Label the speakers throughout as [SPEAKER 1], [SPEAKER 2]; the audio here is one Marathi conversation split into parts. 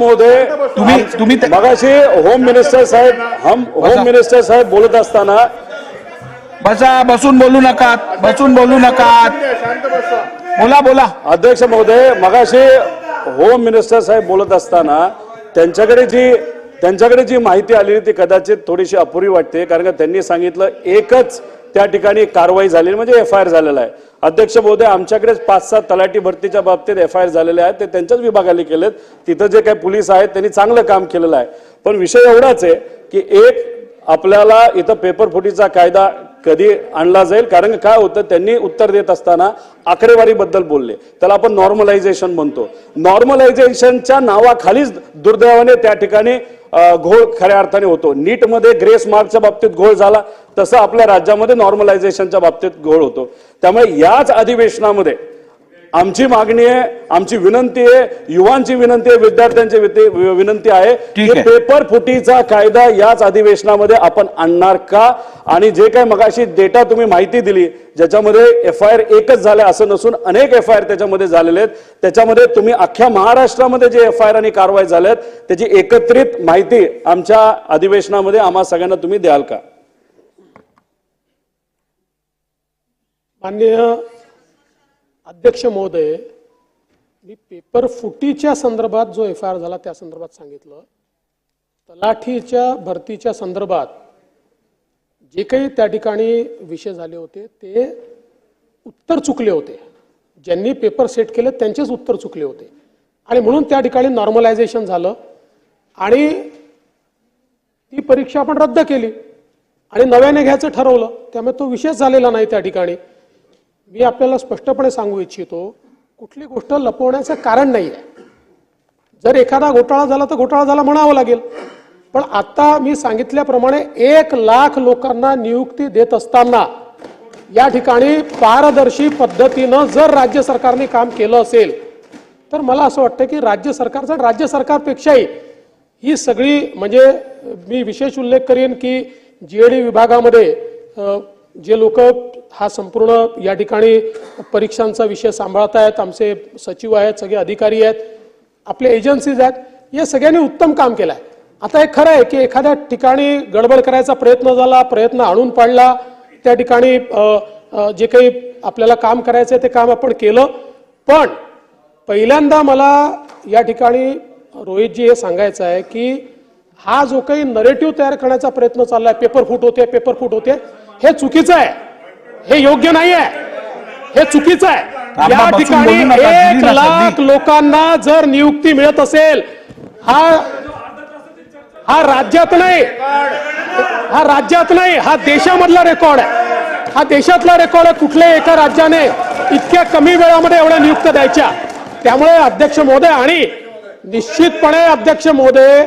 [SPEAKER 1] महोदय
[SPEAKER 2] तुम्ही- तुम्ही
[SPEAKER 1] मगाशी होम मिनिस्टर साहेब हम. होम मिनिस्टर साहेब बोलत असताना
[SPEAKER 2] बसा बसून बोलू नका बसून बोलू नका. बोला बोला.
[SPEAKER 1] अध्यक्ष महोदय मगाशी होम मिनिस्टर साहेब बोलत असताना त्यांच्याकडे जी त्यांच्याकडे जी माहिती आलेली ती कदाचित थोडीशी अपुरी वाटते कारण का त्यांनी सांगितलं एकच त्या ठिकाणी कारवाई झालेली म्हणजे एफ आय आर झालेला आहे. अध्यक्ष महोदय आमच्याकडेच पाच सात तलाठी भरतीच्या बाबतीत एफ आय आर झालेले आहेत ते त्यांच्याच विभागाने केलेत. तिथं जे काही पोलीस आहेत त्यांनी चांगलं काम केलेलं आहे. पण विषय एवढाच आहे की एक आपल्याला इथं पेपर फुटीचा कायदा कधी आणला जाईल? कारण काय होतं त्यांनी उत्तर देत असताना आकडेवारीबद्दल बोलले. त्याला आपण नॉर्मलायझेशन म्हणतो. नॉर्मलायझेशनच्या नावाखालीच दुर्दैवाने त्या ठिकाणी घोळ खऱ्या अर्थाने होतो. नीटमध्ये ग्रेस मार्कच्या बाबतीत घोळ झाला तसं आपल्या राज्यामध्ये नॉर्मलायझेशनच्या बाबतीत घोळ होतो. त्यामुळे याच अधिवेशनामध्ये आमची मागणी आहे आमची विनंती आहे युवांची विनंती आहे विद्यार्थ्यांची विते- विनंती आहे की. पेपर फुटीचा कायदा याच अधिवेशनामध्ये आपण आणणार का? आणि जे काही मगाशी डेटा तुम्ही माहिती दिली ज्याच्यामध्ये एफ आय आर एकच झाल्या असं नसून अनेक एफ आय आर त्याच्यामध्ये झालेले आहेत. त्याच्यामध्ये तुम्ही अख्ख्या महाराष्ट्रामध्ये जे एफ आय आर आणि कारवाई झाल्यात त्याची एकत्रित माहिती आमच्या अधिवेशनामध्ये आम्हा सगळ्यांना तुम्ही द्याल का?
[SPEAKER 3] माननीय अध्यक्ष महोदय मी पेपर फुटीच्या संदर्भात जो एफ आय आर झाला त्या संदर्भात सांगितलं. तलाठीच्या भरतीच्या संदर्भात जे काही त्या ठिकाणी विषय झाले होते ते उत्तर चुकले होते. ज्यांनी पेपर सेट केले त्यांचेच उत्तर चुकले होते. आणि म्हणून त्या ठिकाणी नॉर्मलायझेशन झालं. आणि ती परीक्षा आपण रद्द केली. आणि नव्याने घ्यायचं ठरवलं. त्यामुळे तो विषयच झालेला नाही त्या ठिकाणी. मी आपल्याला स्पष्टपणे सांगू इच्छितो कुठली गोष्ट लपवण्याचं कारण नाही आहे जर एखादा घोटाळा झाला तर घोटाळा झाला म्हणावं लागेल. पण आता मी सांगितल्याप्रमाणे एक लाख लोकांना नियुक्ती देत असताना या ठिकाणी पारदर्शी पद्धतीनं जर राज्य सरकारने काम केलं असेल तर मला असं वाटतं की राज्य सरकारचं राज्य सरकारपेक्षाही ही सगळी म्हणजे मी विशेष उल्लेख करेन की जीएडी विभागामध्ये जे लोक हा संपूर्ण या ठिकाणी परीक्षांचा विषय सांभाळत आहेत. आमचे सचिव आहेत सगळे अधिकारी आहेत आपले एजन्सीज आहेत. या सगळ्यांनी उत्तम काम केलं आहे. आता हे खरं आहे की एखाद्या ठिकाणी गडबड करायचा प्रयत्न झाला प्रयत्न आणून पाडला त्या ठिकाणी जे काही आपल्याला काम करायचं आहे ते काम आपण केलं. पण पहिल्यांदा मला या ठिकाणी रोहितजी हे सांगायचं आहे की हा जो काही नरेटिव्ह तयार करण्याचा प्रयत्न चाललाय पेपर फूट होते पेपर फूट होते हे चुकीचं आहे. हे योग्य नाही आहे हे चुकीचं आहे. या ठिकाणी एक लाख. लोकांना जर नियुक्ती मिळत असेल हा हा राज्यात नाही. हा राज्यात नाही हा देशामधला रेकॉर्ड आहे. हा देशातला रेकॉर्ड आहे कुठल्याही एका राज्याने इतक्या कमी वेळामध्ये एवढ्या नियुक्त द्यायच्या. त्यामुळे अध्यक्ष महोदय आणि निश्चितपणे अध्यक्ष महोदय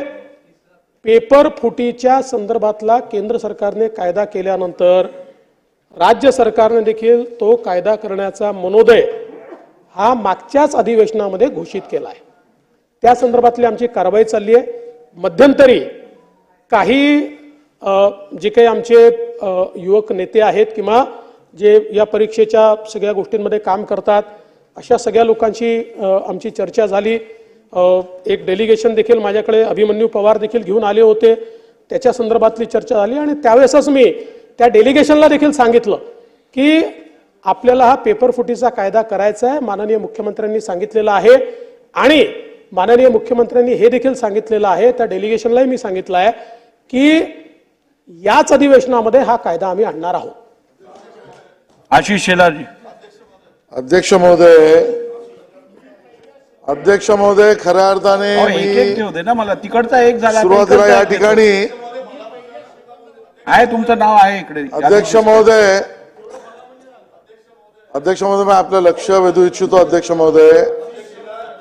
[SPEAKER 3] पेपर फुटीच्या संदर्भातला केंद्र सरकारने कायदा केल्यानंतर राज्य सरकारने देखील तो कायदा करण्याचा मनोदय हा मागच्याच अधिवेशनामध्ये घोषित केला आहे. त्या संदर्भातली आमची कारवाई चालली आहे मध्यंतरी काही जे काही आमचे युवक नेते आहेत किंवा जे या परीक्षेच्या सगळ्या गोष्टींमध्ये काम करतात अशा सगळ्या लोकांची आमची चर्चा झाली. एक डेलिगेशन देखील माझ्याकडे अभिमन्यू पवार देखील घेऊन आले होते. त्याच्या संदर्भातली चर्चा झाली आणि त्यावेळेसच मी त्या डेलिगेशनला देखील सांगितलं की आपल्याला हा पेपर फुटीचा कायदा करायचा आहे. माननीय मुख्यमंत्र्यांनी सांगितलेलं आहे. आणि माननीय मुख्यमंत्र्यांनी हे देखील सांगितलेलं आहे त्या डेलिगेशनलाही मी सांगितलं आहे की याच अधिवेशनामध्ये हा कायदा आम्ही आणणार आहोत.
[SPEAKER 2] आशिष शेलारजी
[SPEAKER 4] अध्यक्ष महोदय अध्यक्ष महोदय खऱ्या अर्थाने
[SPEAKER 2] ना मला. तिकडचा एक झाला
[SPEAKER 4] सुरुवातीला या. ठिकाणी
[SPEAKER 2] आहे तुमचं नाव आहे इकडे.
[SPEAKER 4] अध्यक्ष महोदय अध्यक्ष महोदय मी आपलं लक्ष वेधू इच्छितो अध्यक्ष महोदय.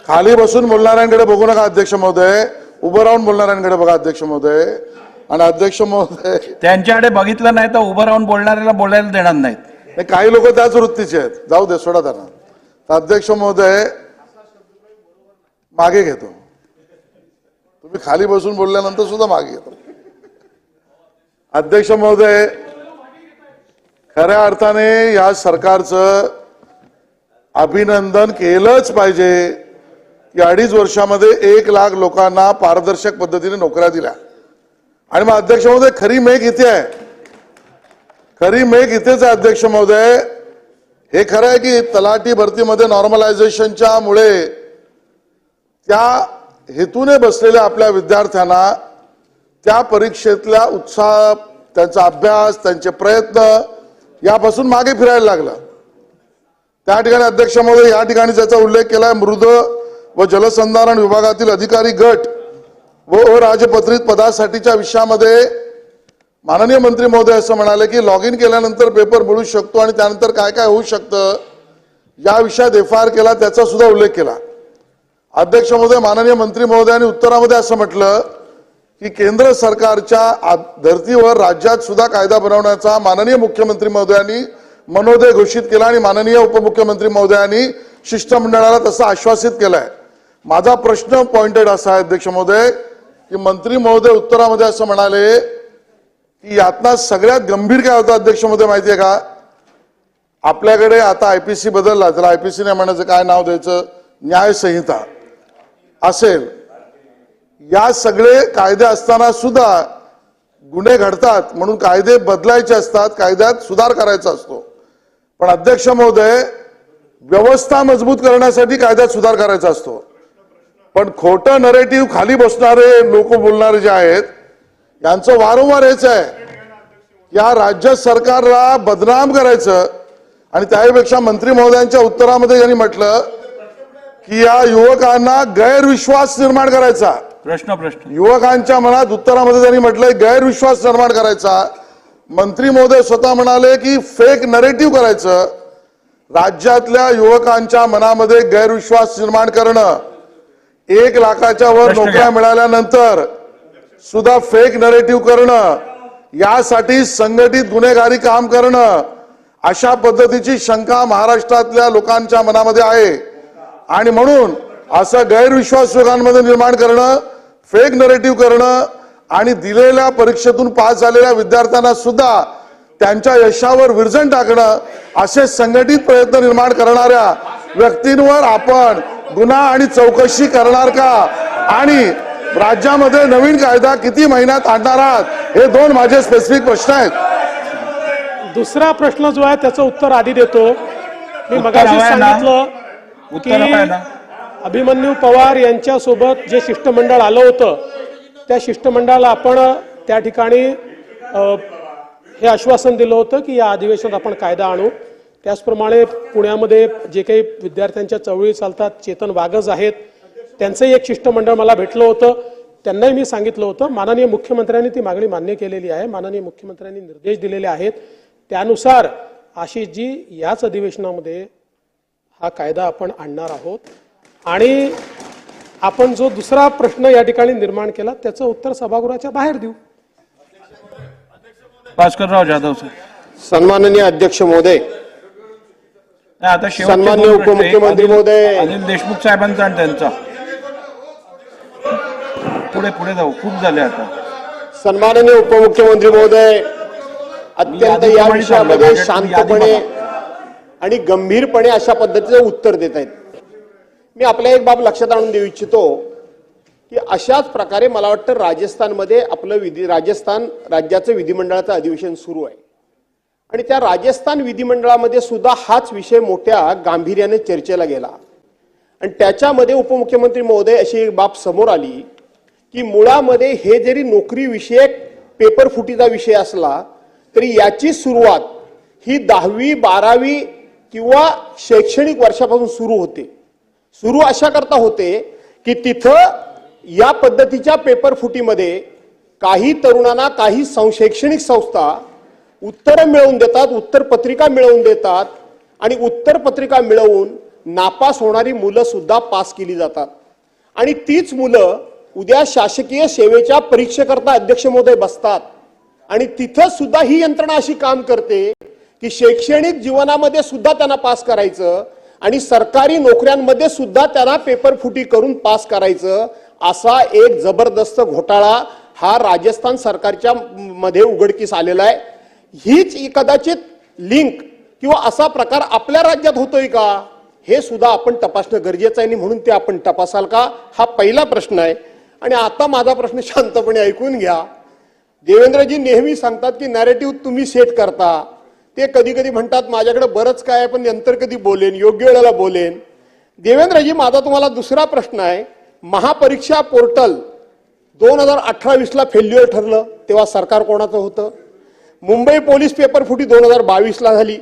[SPEAKER 4] खाली बसून बोलणाऱ्यांकडे बघू नका अध्यक्ष महोदय. उभं राहून बोलणाऱ्यांकडे बघा अध्यक्ष महोदय. आणि अध्यक्ष महोदय
[SPEAKER 2] त्यांच्याकडे बघितलं नाही तर उभं राहून बोलणाऱ्याला बोलायला देणार नाहीत.
[SPEAKER 4] काही लोक त्याच वृत्तीचे आहेत. जाऊ दे सोडा त्यांना. तर अध्यक्ष महोदय मागे घेतो. तुम्ही खाली बसून बोलल्यानंतर सुद्धा मागे घेतो. अध्यक्ष महोदय खऱ्या अर्थाने या सरकारचं अभिनंदन केलंच पाहिजे. की अडीच वर्षामध्ये एक लाख लोकांना पारदर्शक पद्धतीने नोकऱ्या दिल्या. आणि मग अध्यक्ष महोदय खरी मेघ इथे आहे. खरी मेघ इथेच आहे अध्यक्ष महोदय. हे खरं आहे की तलाठी भरतीमध्ये नॉर्मलायझेशनच्या मुळे त्या हेतूने बसलेल्या आपल्या विद्यार्थ्यांना त्या परीक्षेतल्या उत्साह त्यांचा अभ्यास त्यांचे प्रयत्न यापासून मागे फिरायला लागलं. त्या ठिकाणी अध्यक्ष महोदय या ठिकाणी ज्याचा उल्लेख केलाय मृद व जलसंधारण विभागातील अधिकारी गट व अराजपत्रित पदासाठीच्या विषयामध्ये माननीय मंत्री महोदय असं म्हणाले की लॉग इन केल्यानंतर पेपर मिळू शकतो आणि त्यानंतर काय काय होऊ शकतं? या विषयात एफ आय आर केला त्याचा सुद्धा उल्लेख केला. अध्यक्ष महोदय माननीय मंत्री महोदयांनी उत्तरामध्ये असं म्हटलं की केंद्र सरकारच्या धर्तीवर राज्यात सुद्धा कायदा बनवण्याचा माननीय मुख्यमंत्री महोदयांनी मनोदय घोषित केला आणि माननीय उपमुख्यमंत्री महोदयांनी शिष्टमंडळाला तसं आश्वासित केलंय. माझा प्रश्न पॉइंटेड असा आहे अध्यक्ष महोदय की मंत्री महोदय उत्तरामध्ये असं म्हणाले की यातना सगळ्यात गंभीर काय होतं अध्यक्ष महोदय माहिती आहे का? आपल्याकडे आता आयपीसी बदलला त्याला आय पी सीने म्हणायचं काय नाव द्यायचं? न्यायसंहिता असेल. या सगळे कायदे असताना सुद्धा गुन्हे घडतात म्हणून कायदे बदलायचे असतात कायद्यात सुधार करायचा असतो. पण अध्यक्ष महोदय व्यवस्था मजबूत करण्यासाठी कायद्यात सुधार करायचा असतो. पण खोटं नरेटिव्ह खाली बसणारे लोक बोलणारे जे आहेत यांचं वारंवार हेच आहे. या राज्य सरकारला बदनाम करायचं आणि त्यापेक्षा मंत्री महोदयांच्या उत्तरामध्ये यांनी म्हटलं की या युवकांना गैरविश्वास निर्माण करायचा.
[SPEAKER 2] प्रश्न प्रश्न
[SPEAKER 4] युवकांच्या मनात उत्तरामध्ये त्यांनी म्हटलंय गैरविश्वास निर्माण करायचा. मंत्री महोदय स्वतः म्हणाले की फेक नरेटिव्ह करायचं. राज्यातल्या युवकांच्या मनामध्ये गैरविश्वास निर्माण करणं. एक लाखाच्या वर नोकऱ्या. मिळाल्यानंतर सुद्धा फेक नरेटिव्ह करणं. यासाठी संघटित गुन्हेगारी काम करणं. अशा पद्धतीची शंका महाराष्ट्रातल्या लोकांच्या मनामध्ये आहे. आणि म्हणून असं गैरविश्वास लोकांमध्ये निर्माण करणं फेक नरेटिव्ह करणं आणि दिलेल्या परीक्षेतून पास झालेल्या विद्यार्थ्यांना सुद्धा त्यांच्या यशावर विरजण टाकणं असे संघटित प्रयत्न निर्माण करणाऱ्या व्यक्तींवर आपण गुन्हा आणि चौकशी करणार का आणि राज्यामध्ये नवीन कायदा किती महिन्यात आणणार आहात हे दोन माझे स्पेसिफिक प्रश्न आहेत
[SPEAKER 3] दुसरा प्रश्न जो आहे त्याचं उत्तर आधी देतो मी मगाशी
[SPEAKER 2] ना?
[SPEAKER 3] सांगितलं
[SPEAKER 2] उत्तर हवं आहे ना?
[SPEAKER 3] की अभिमन्यू पवार यांच्यासोबत जे शिष्टमंडळ आलं होतं त्या शिष्टमंडळाला आपण त्या ठिकाणी हे आश्वासन दिलं होतं की या अधिवेशनात आपण कायदा आणू. त्याचप्रमाणे पुण्यामध्ये जे काही विद्यार्थ्यांच्या चळवळी चालतात चेतन वागज आहेत त्यांचंही एक शिष्टमंडळ मला भेटलं होतं. त्यांनाही मी सांगितलं होतं. माननीय मुख्यमंत्र्यांनी ती मागणी मान्य केलेली आहे. माननीय मुख्यमंत्र्यांनी निर्देश दिलेले आहेत. त्यानुसार आशिषजी याच अधिवेशनामध्ये हा कायदा आपण आणणार आहोत. आणि आपण जो दुसरा प्रश्न या ठिकाणी निर्माण केला त्याचं उत्तर सभागृहाच्या बाहेर देऊ.
[SPEAKER 2] भास्करराव जाधव सर.
[SPEAKER 5] सन्माननीय अध्यक्ष महोदय.
[SPEAKER 2] नाही, आता. एक
[SPEAKER 5] उपमुख्यमंत्री महोदय.
[SPEAKER 2] अनिल देशमुख साहेबांचा आणि त्यांचा. पुढे पुढे जाऊ. खूप झाले आता.
[SPEAKER 5] सन्माननीय उपमुख्यमंत्री महोदय अत्यंत या विषयामध्ये. शांतपणे आणि गंभीरपणे अशा पद्धतीचं उत्तर देत आहेत. मी आपल्या एक बाब लक्षात आणून देऊ इच्छितो की अशाच प्रकारे मला वाटतं राजस्थानमध्ये आपलं विधी राजस्थान राज्याचं विधिमंडळाचं अधिवेशन सुरू आहे. आणि त्या राजस्थान विधिमंडळामध्ये सुद्धा हाच विषय मोठ्या गांभीर्याने चर्चेला गेला. आणि त्याच्यामध्ये उपमुख्यमंत्री महोदय अशी एक बाब समोर आली की मुळामध्ये हे जरी नोकरीविषयक पेपर फुटीचा विषय असला तरी याची सुरुवात ही दहावी बारावी किंवा शैक्षणिक वर्षापासून सुरू होते. सुरू अशा करता होते की तिथं या पद्धतीच्या पेपर फुटीमध्ये काही तरुणांना काही सं- शैक्षणिक संस्था उत्तरं मिळवून देतात उत्तर पत्रिका मिळवून देतात आणि उत्तर पत्रिका मिळवून नापास होणारी मुलं सुद्धा पास केली जातात. आणि तीच मुलं उद्या शासकीय सेवेच्या परीक्षेकरता अध्यक्ष महोदय बसतात आणि तिथं सुद्धा ही यंत्रणा अशी काम करते की शैक्षणिक जीवनामध्ये सुद्धा त्यांना पास करायचं आणि सरकारी नोकऱ्यांमध्ये सुद्धा त्यांना पेपर फुटी करून पास करायचं असा एक जबरदस्त घोटाळा हा राजस्थान सरकारच्या मध्ये उघडकीस आलेला आहे. हीच कदाचित लिंक किंवा असा प्रकार आपल्या राज्यात होतोय का? हे सुद्धा आपण तपासणं गरजेचं आहे आणि म्हणून ते आपण तपासाल का? हा पहिला प्रश्न आहे. आणि आता माझा प्रश्न शांतपणे ऐकून घ्या. देवेंद्रजी नेहमी सांगतात की नॅरेटिव्ह तुम्ही सेट करता. ते कधी कधी म्हणतात माझ्याकडे बरंच काय आहे पण नंतर कधी बोलेन योग्य वेळेला बोलेन. देवेंद्रजी माझा तुम्हाला दुसरा प्रश्न आहे. महापरीक्षा पोर्टल दोन हजार अठरावीसला फेल्युअर ठरलं तेव्हा सरकार कोणाचं होतं? मुंबई पोलीस पेपर फुटी दोन हजार बावीसला झाली.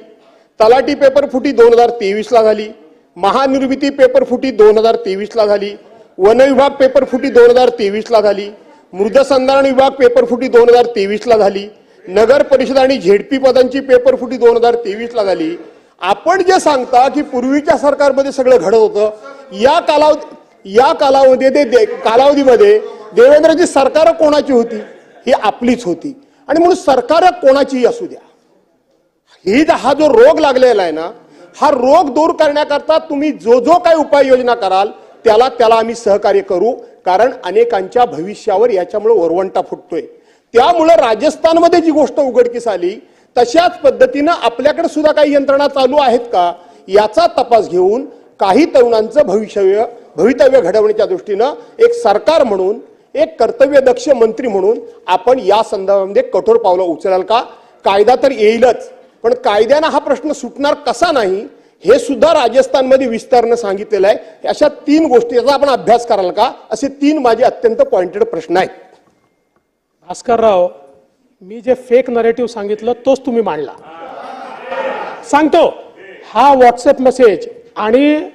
[SPEAKER 5] तलाठी पेपर फुटी दोन हजार तेवीसला झाली. महानिर्मिती पेपर फुटी दोन हजार तेवीसला झाली. वनविभाग पेपर फुटी दोन हजार तेवीसला झाली. मृदसंधारण विभाग पेपर फुटी दोन हजार तेवीसला झाली. नगर परिषद आणि झेडपी पदांची पेपर फुटी दोन हजार तेवीसला झाली. आपण जे सांगता की पूर्वीच्या सरकारमध्ये सगळं घडत होतं या कालावधी या कालावधी दे- दे- कालावधीमध्ये देवेंद्रजी सरकार कोणाची होती? ही आपलीच होती. आणि म्हणून सरकार कोणाचीही असू द्या. ही हा जो रोग लागलेला आहे ना हा रोग दूर करण्याकरता तुम्ही जो जो काही उपाययोजना कराल त्याला त्याला आम्ही सहकार्य करू कारण अनेकांच्या भविष्यावर याच्यामुळे वरवंटा फुटतोय. त्यामुळं राजस्थानमध्ये जी गोष्ट उघडकीस आली तशाच पद्धतीनं आपल्याकडे सुद्धा काही यंत्रणा चालू आहेत का याचा तपास घेऊन काही तरुणांचं भविष्य भवितव्य घडवण्याच्या दृष्टीनं एक सरकार म्हणून एक कर्तव्यदक्ष मंत्री म्हणून आपण या संदर्भामध्ये कठोर पावलं उचलाल का? कायदा तर येईलच पण कायद्यानं हा प्रश्न सुटणार कसा नाही हे सुद्धा राजस्थानमध्ये विस्तारनं सांगितलेलं आहे. अशा तीन गोष्टीचा आपण अभ्यास कराल का? असे तीन माझे अत्यंत पॉइंटेड प्रश्न आहेत.
[SPEAKER 3] भास्करराव मी जे फेक नरेटिव्ह सांगितलं तोच तुम्ही मांडला. सांगतो हा व्हॉट्सअप मेसेज आणि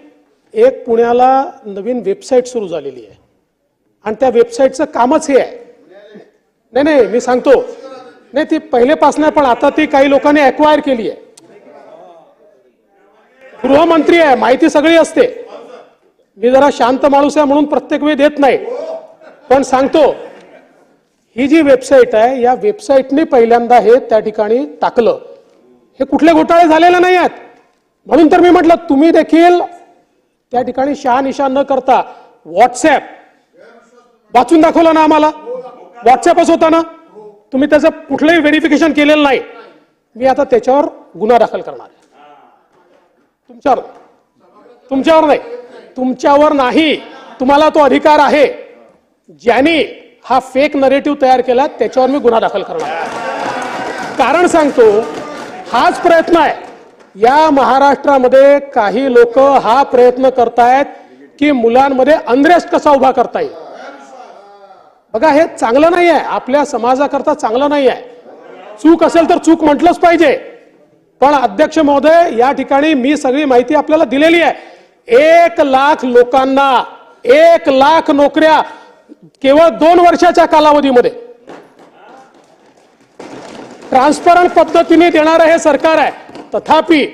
[SPEAKER 3] एक पुण्याला नवीन वेबसाईट सुरू झालेली आहे. आणि त्या वेबसाईटचं कामच हे आहे. नाही नाही मी सांगतो. नाही ती पहिलेपासून पण आता ती काही लोकांनी अक्वायर केली आहे. गृहमंत्री आहे माहिती सगळी असते. मी जरा शांत माणूस आहे म्हणून प्रत्येक वेळी देत नाही. पण सांगतो ही जी वेबसाईट आहे या वेबसाईटने पहिल्यांदा हे त्या ठिकाणी टाकलं. हे कुठले घोटाळे झालेले नाही आहेत. म्हणून तर मी म्हटलं तुम्ही देखील त्या ठिकाणी शहानिशा न करता व्हॉट्सॲप वाचून दाखवलं ना आम्हाला? व्हॉट्सॲपच होता ना? तुम्ही त्याचं कुठलंही व्हेरिफिकेशन केलेलं नाही. मी आता त्याच्यावर गुन्हा दाखल करणार आहे. तुमच्यावर तुमच्यावर नाही. तुमच्यावर नाही. तुम्हाला तो अधिकार आहे. ज्यांनी हा फेक नरेटिव्ह तयार केला त्याच्यावर मी गुन्हा दाखल करणार. कारण सांगतो हाच प्रयत्न आहे. या महाराष्ट्रामध्ये काही लोक हा प्रयत्न करतायत की मुलांमध्ये अनरेस्ट कसा उभा करता येईल. बघा हे चांगलं नाही आहे. आपल्या समाजाकरता चांगलं नाही आहे. चूक असेल तर चूक म्हटलंच पाहिजे. पण अध्यक्ष महोदय या ठिकाणी मी सगळी माहिती आपल्याला दिलेली आहे. एक लाख लोकांना एक लाख नोकऱ्या केवळ दोन वर्षाच्या कालावधीमध्ये. ट्रान्सपरंट पद्धतीने देणारं हे सरकार आहे. तथापि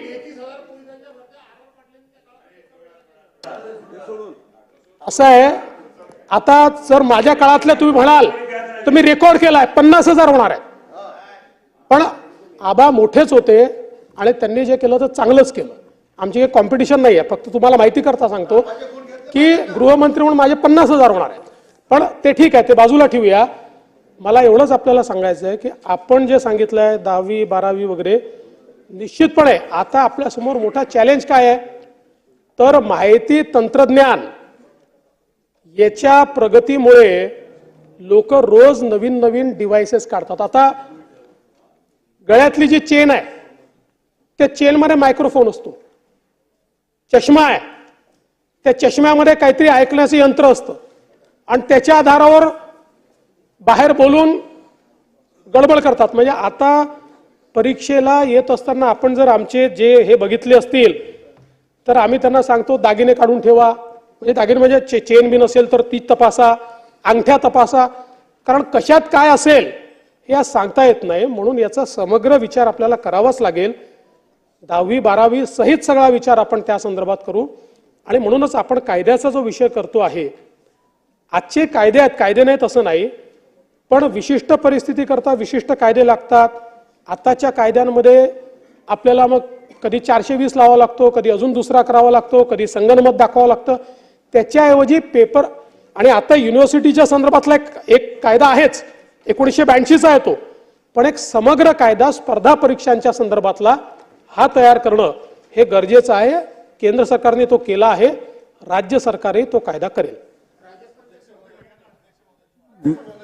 [SPEAKER 3] असं आहे आता जर माझ्या काळातल्या तुम्ही म्हणाल तर मी रेकॉर्ड केलाय पन्नास हजार होणार आहे. पण आबा मोठेच होते आणि त्यांनी जे केलं तर चांगलंच केलं. आमची काही कॉम्पिटिशन नाही आहे फक्त तुम्हाला माहिती करता सांगतो की गृहमंत्री म्हणून माझे पन्नास हजार होणार आहेत. पण ते ठीक आहे ते बाजूला ठेवूया. मला एवढंच आपल्याला सांगायचं आहे की आपण जे सांगितलं आहे दहावी बारावी वगैरे निश्चितपणे आता आपल्यासमोर मोठा चॅलेंज काय आहे? तर माहिती तंत्रज्ञान. याच्या प्रगतीमुळे लोक रोज नवीन नवीन डिव्हाइसेस काढतात. आता गळ्यातली जी चेन आहे त्या चेनमध्ये मायक्रोफोन असतो. चष्मा आहे. त्या चष्म्यामध्ये काहीतरी ऐकण्याचं यंत्र असतं. आणि त्याच्या आधारावर बाहेर बोलून गडबड करतात. म्हणजे आता परीक्षेला येत असताना आपण जर आमचे जे हे बघितले असतील तर आम्ही त्यांना सांगतो दागिने काढून ठेवा. म्हणजे दागिने म्हणजे चे चेन बिन असेल तर ती तपासा अंगठ्या तपासा. कारण कशात काय असेल हे आज सांगता येत नाही. म्हणून याचा समग्र विचार आपल्याला करावाच लागेल. दहावी बारावी सहित सगळा विचार आपण त्या संदर्भात करू. आणि म्हणूनच आपण कायद्याचा जो विषय करतो आहे आजचे कायदे आहेत कायदे नाहीत असं नाही. पण विशिष्ट परिस्थितीकरता विशिष्ट कायदे लागतात. आताच्या कायद्यांमध्ये आपल्याला मग कधी चारशे वीस लावावा लागतो कधी अजून दुसरा करावा लागतो कधी संगणमत दाखवावं लागतं. त्याच्याऐवजी पेपर आणि आता युनिव्हर्सिटीच्या संदर्भातला एक एक कायदा आहेच. एकोणीसशे ब्याऐंशीचा आहे तो. पण एक समग्र कायदा स्पर्धा परीक्षांच्या संदर्भातला हा तयार करणं हे गरजेचं आहे. केंद्र सरकारने तो केला आहे. राज्य सरकारही तो कायदा करेल. Mm-hmm.